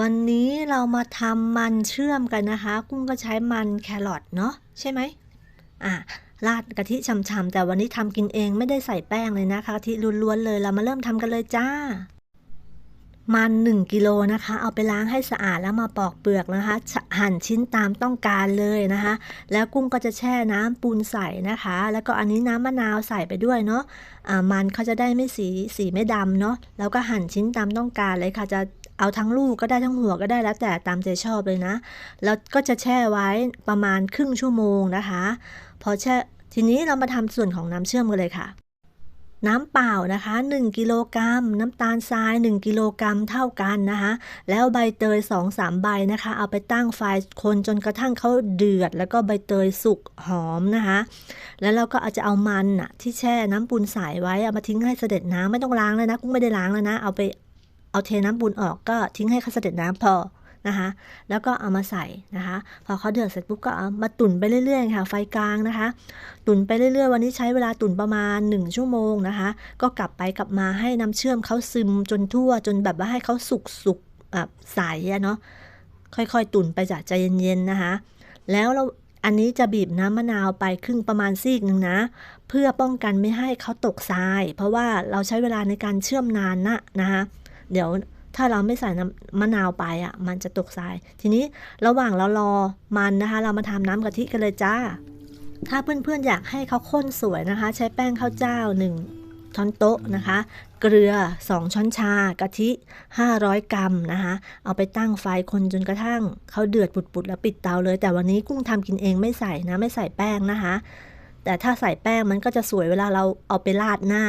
วันนี้เรามาทำมันเชื่อมกันนะคะ กุ้งก็ใช้มันแครอทเนาะใช่ไหมอะราดกะทิฉ่ำๆแต่วันนี้ทำกินเองไม่ได้ใส่แป้งเลยนะคะกะทิล้วนๆเลยเรามาเริ่มทำกันเลยจ้า มัน 1กิโลนะคะ เอาไปล้างให้สะอาดแล้วมาปอกเปลือกนะคะ หั่นชิ้นตามต้องการเลยนะคะ แล้วกุ้งก็จะแช่น้ำปูนใส่นะคะ แล้วก็อันนี้น้ำมะนาวใส่ไปด้วยเนาะอ่ามันเขาจะได้ไม่สีสีไม่ดำเนาะแล้วก็หั่นชิ้นตามต้องการเลยค่ะจะ เอาทั้งลูกก็ได้ทั้งหัวก็ได้แล้วแต่ตามใจชอบเลยนะ แล้วก็จะแช่ไว้ประมาณครึ่งชั่วโมงนะคะ พอแช่ทีนี้เรามาทำส่วนของน้ำเชื่อมกันเลยค่ะน้ำเปล่านะคะ 1 กิโลกรัม น้ำตาลทราย 1 กิโลกรัมเท่ากันนะคะ แล้วใบเตย 2-3 ใบนะคะ เอาไปตั้งไฟคนจนกระทั่งเขาเดือด แล้วก็ใบเตยสุกหอมนะคะ แล้วเราก็อาจจะเอามันน่ะที่แช่น้ำปูนใสไว้ เอามาทิ้งให้เสด็จน้ำไม่ต้องล้างเลยนะ กุ้งไม่ได้ล้างแล้วนะ เอาไป เอาเทน้ำปูนออกก็ทิ้งให้เขาเสด็จน้ำพอนะคะแล้วก็เอามาใส่นะคะ พอเขาเดือดเสร็จปุ๊บก็เอามาตุ๋นไปเรื่อยๆค่ะ ไฟกลางนะคะ ตุ๋นไปเรื่อยๆ วันนี้ใช้เวลาตุ๋นประมาณ 1 ชั่วโมงนะคะ ก็กลับไปกลับมาให้น้ำเชื่อมเขาซึมจนทั่ว จนแบบว่าให้เขาสุกสุกแบบใสเนาะค่อยๆ ตุ๋นไปจากใจเย็นๆนะคะ แล้วเราอันนี้จะบีบน้ำมะนาวไปครึ่งประมาณซีกหนึ่งนะ เพื่อป้องกันไม่ให้เขาตกทราย เพราะว่าเราใช้เวลาในการเชื่อมนานนะนะคะ เดี๋ยวถ้าเราไม่ใส่น้ำมะนาวไปอะ มันจะตกทราย ทีนี้ระหว่างเรารอมันนะคะ เรามาทำน้ำกะทิกันเลยจ้า ถ้าเพื่อนๆอยากให้เขาข้นสวยนะคะ ใช้แป้งข้าวเจ้า 1 ช้อนโต๊ะนะคะ เกลือ 2 ช้อนชากะทิ 500 กรัมนะคะ เอาไปตั้งไฟคนจนกระทั่งเขาเดือดปุดๆแล้วปิดเตาเลย แต่วันนี้กุ้งทำกินเองไม่ใส่นะไม่ใส่แป้งนะคะ แต่ถ้าใส่แป้งมันก็จะสวยเวลาเราเอาไปราดหน้า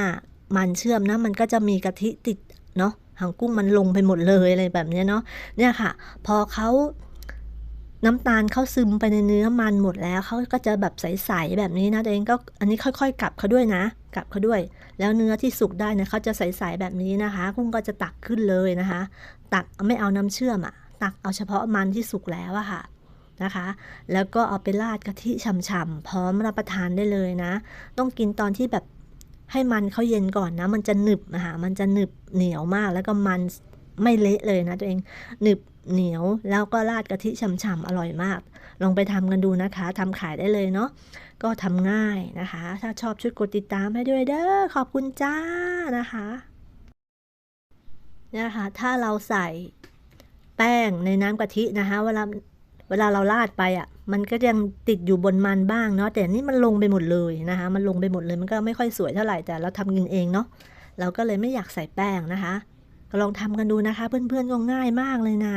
มันเชื่อมนะมันก็จะมีกะทิติดเนาะ หางกุ้งมันลงไปหมดเลยอะไรแบบนี้เนาะเนี่ยค่ะ พอเขาน้ำตาลเขาซึมไปในเนื้อมันหมดแล้วเขาก็จะแบบใสๆแบบนี้นะตัวเองก็อันนี้ค่อยๆกลับเขาด้วยนะ กลับเขาด้วย แล้วเนื้อที่สุกได้นะเขาจะใสๆแบบนี้นะคะกุ้งก็จะตักขึ้นเลยนะคะ ตักไม่เอาน้ำเชื่อมอะตักเอาเฉพาะมันที่สุกแล้วอะค่ะนะคะ แล้วก็เอาไปราดกะทิฉ่ำๆพร้อมรับประทานได้เลยนะ ต้องกินตอนที่แบบ ให้มันเขาเย็นก่อนนะ มันจะหนึบนะคะมันจะหนึบเหนียวมากแล้วก็มันไม่เละเลยนะตัวเองหนึบเหนียวแล้วก็ราดกะทิฉ่ำๆอร่อยมาก ลองไปทำกันดูนะคะทำขายได้เลยเนาะก็ทำง่ายนะคะ ถ้าชอบช่วยกดติดตามให้ด้วยเด้อขอบคุณจ้านะคะเนี่ยนะคะ ถ้าเราใส่แป้งในน้ำกะทินะคะเวลา เวลาเราลาดไปอะ มันก็ยังติดอยู่บนมันบ้างเนาะแต่นี่มันลงไปหมดเลยนะคะ มันลงไปหมดเลยมันก็ไม่ค่อยสวยเท่าไหร่แต่เราทำกินเองเนาะเราก็เลยไม่อยากใส่แป้งนะคะ ลองทำกันดูนะคะ เพื่อนๆก็ง่ายมากเลยนะ